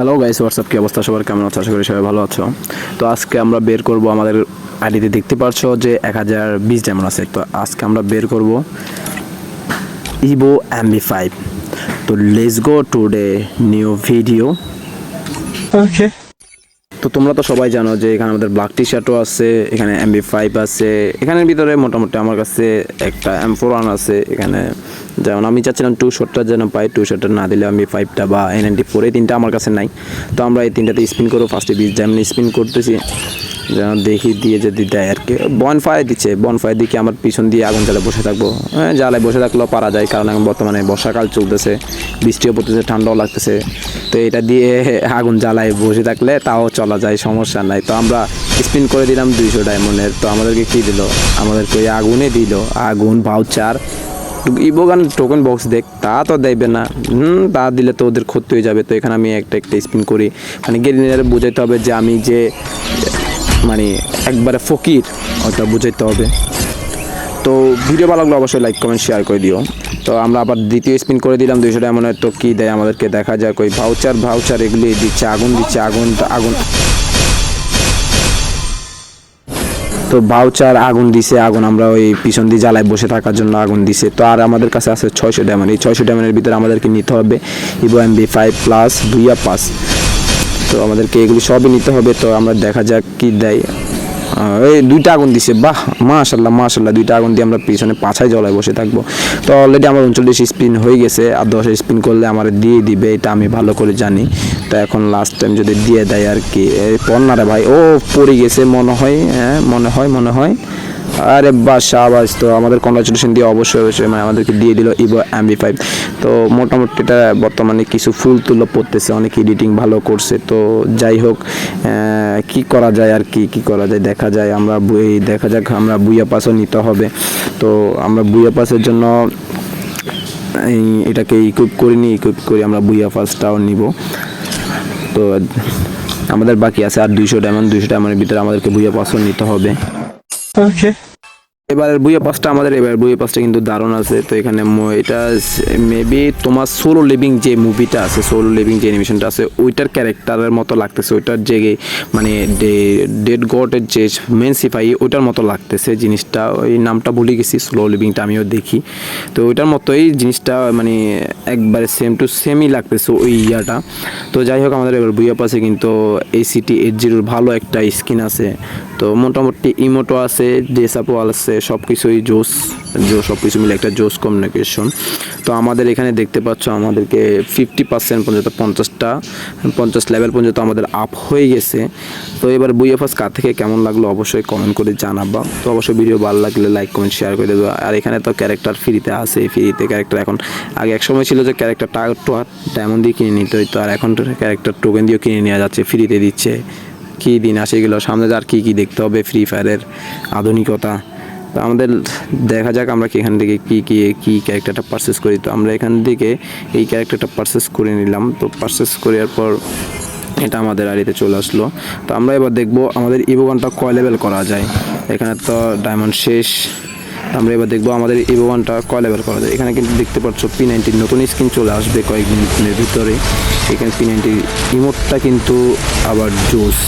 Hello guys WhatsApp কি অবস্থা? সবার কেমন আছো? আশা করি সবাই ভালো আছো। তো আজকে আমরা বের করব আমাদের আইডিতে। দেখতে পারছ যে এক হাজার বিশ যেমন আছে। তো আজকে আমরা বের করব ইবো এমবি ফাইভ তো let's go today new video Okay. তো তোমরা তো সবাই জানো যে এখানে আমাদের ব্ল্যাক টি শার্টও আছে, এখানে এম বি ফাইভ আছে, এখানের ভিতরে মোটামুটি আমার কাছে একটা এম ফোর ওয়ান আছে, এখানে যেমন আমি চাচ্ছিলাম টু শটটা যেন পাই টু শটটা না দিলে আমি ফাইভটা বা এন এনটি ফোর এই তিনটা আমার কাছে নাই। তো আমরা এই তিনটাতে স্পিন করব ফার্স্টে বিশ যেমন স্পিন করতেছি। যেন দেখি দিয়ে যদি দেয় আর কি। বন ফায়ার দিচ্ছে বন ফায়ার দিকে আমার পিছন দিয়ে আগুন জ্বালে বসে থাকব? হ্যাঁ জ্বালায় বসে থাকলেও পারা যায়, কারণ এখন বর্তমানে বর্ষাকাল চলতেছে, বৃষ্টিও পড়তেছে, ঠান্ডাও লাগতেছে। তো এটা দিয়ে আগুন জ্বালায় বসে থাকলে তাও চলা যায়, সমস্যা নাই। তো আমরা স্পিন করে দিলাম দুইশো ডায়মন্ডের তো আমাদেরকে কী দিল? আমাদেরকে আগুনে দিল। আগুন ভাউচার ইবোগান টোকেন বক্স দেখ, তা তো দেবে না। হুম, তা দিলে তো ওদের ক্ষতি হয়ে যাবে। তো এখানে আমি একটা একটা স্পিন করি। মানে গেরিনারে বোঝাইতে হবে যে আমি যে মানে একবারে ফকির ওটা বুঝাইতে হবে। তো ভিডিও ভালো লাগলে অবশ্যই লাইক কমেন্ট শেয়ার করে দিও। তো আমরা আবার দ্বিতীয় স্পিন করে দিলাম, দুইশো ডায়মন্ডের তো কী দেয় আমাদেরকে দেখা যাক। ওই ভাউচার ভাউচার এগুলি দিচ্ছে, আগুন দিচ্ছে, আগুন আগুন। তো ভাউচার আগুন দিছে, আগুন আমরা ওই পিছন দিয়ে জ্বালায় বসে থাকার জন্য আগুন দিছে। তো আর আমাদের কাছে আছে ছয়শো ডায়মন্ড এই ছয়শো ডায়মন্ডের ভিতরে আমাদেরকে নিতে হবে। Evo M B five plus Bhuiyan pass তো আমাদেরকে এগুলি সবই নিতে হবে, তো আমরা দেখা যাক কি দেয়। এই দুইটা আগুন দিছে, বাহ মাশাল্লাহ মাশাল্লাহ দুইটা আগুন দিয়ে আমরা পিছনে পাছায় জলায় বসে থাকব। তো অলরেডি আমার উনচল্লিশ স্পিন হয়ে গেছে, আর দশ স্পিন করলে আমার দিয়ে দিবে, এটা আমি ভালো করে জানি। তো এখন লাস্ট টাইম যদি দিয়ে দেয় আর কি, এই পন্নারে ভাই, ও পড়ে গেছে মনে হয় হ্যাঁ মনে হয় মনে হয়। আরে বাস আওয়াজ তো আমাদের কংগ্রাচুলেশন দিয়ে অবশ্যই অবশ্যই মানে আমাদেরকে দিয়ে দিল ইভো এমবি ফাইভ তো মোটামুটি এটা বর্তমানে কিছু ফুল তুলো পড়তেছে, অনেক এডিটিং ভালো করছে। তো যাই হোক কি করা যায় আর কি কি করা যায় দেখা যায়। আমরা দেখা যাক, আমরা বুইয়া পাসও নিতে হবে। তো আমরা বুইয়া পাসের জন্য এটাকে ইকুইপ করিনি ইকুইপ করে আমরা বুইয়া পাসটাও নিব। তো আমাদের বাকি আছে আর দুইশো ডায়মন্ড দুইশো ডায়মন্ডের ভিতরে আমাদেরকে বুইয়া পাসও নিতে হবে। Okay. এবারের বইয়ে পাসটা আমাদের এবার বইয়ে পাসটা কিন্তু দারুণ আছে। তো এখানে এটা মেবি তোমার সোলো লিভিং যে মুভিটা আছে সোলো লিভিং যে অ্যানিমেশনটা আছে, ওইটার ক্যারেক্টারের মতো লাগতেছে, ওইটার যে মানে ডেড গডের যে মেন সিপাহি ওইটার মতো লাগতেছে জিনিসটা। ওই নামটা ভুলে গেছি সোলো লিভিংটা আমিও দেখি। তো ওইটার মতোই জিনিসটা মানে একবারে সেম টু সেমই লাগতেছে ওই ইয়াটা। তো যাই হোক, আমাদের এবার বুইয়া পাশে কিন্তু এসিটি এইট জিরোর ভালো একটা স্কিন আছে। তো মোটামুটি ইমোটো আছে ডেসাপো আছে সব কিছুই জোস, জো সব কিছু মিলে একটা জোস কমিউনিকেশন তো আমাদের এখানে দেখতে পাচ্ছ আমাদেরকে ফিফটি পার্সেন্ট পর্যন্ত, পঞ্চাশটা, পঞ্চাশ লেভেল পর্যন্ত আমাদের আপ হয়ে গেছে। তো এবার বুইএফএস কার থেকে কেমন লাগল অবশ্যই কমেন্ট করে জানাবা। তো অবশ্যই ভিডিও ভালো লাগলে লাইক কমেন্ট শেয়ার করে দেবো। আর এখানে তো ক্যারেক্টার ফ্রিতে আছে ফ্রিতে ক্যারেক্টার এখন, আগে এক সময় ছিল যে ক্যারেক্টার ডায়মন্ড দিয়ে কিনে নিতে হইতো, আর এখন ক্যারেক্টার টোকেন দিয়েও কিনে নেওয়া যাচ্ছে ফ্রিতে দিচ্ছে। কী দিন আসে এগুলো, সামনে আর কী কী দেখতে হবে ফ্রি ফায়ারের আধুনিকতা। তো আমাদের দেখা যাক আমরা এখান থেকে কী কী কী ক্যারেক্টারটা পারচেস করি। তো আমরা এখান থেকে এই ক্যারেক্টারটা পারচেস করে নিলাম। তো পারচেস করার পর এটা আমাদের আড়িতে চলে আসলো। তো আমরা এবার দেখব আমাদের ইভোগানটা কয় লেভেল করা যায়। এখানে তো ডায়মন্ড শেষ। আমরা এবার দেখব আমাদের ইভোগানটা কয় লেভেল করা যায়। এখানে কিন্তু দেখতে পাচ্ছ পি নাইনটির নতুন স্কিন চলে আসবে কয়েকদিনের ভিতরে। এখানে পি নাইনটির ইমোটটা কিন্তু আবার জোস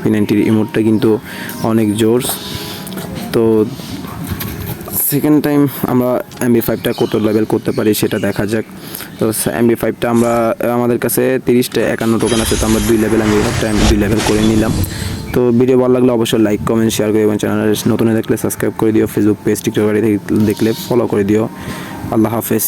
পি নাইনটির ইমোটটা কিন্তু অনেক জোস তো সেকেন্ড টাইম আমরা এমবি ফাইভটা কত লেভেল করতে পারি সেটা দেখা যাক। তো এমবি ফাইভটা আমরা, আমাদের কাছে তিরিশটা একান্ন টোকেন আছে, তো আমরা দুই লেভেল এমবি ফাইভটা দুই লেভেল করে নিলাম। তো ভিডিও ভালো লাগলে অবশ্যই লাইক কমেন্ট শেয়ার করে এবং চ্যানেল নতুন দেখলে সাবস্ক্রাইব করে দিও। ফেসবুক পেজ টিকটক দেখলে ফলো করে দিও। আল্লাহ হাফেজ।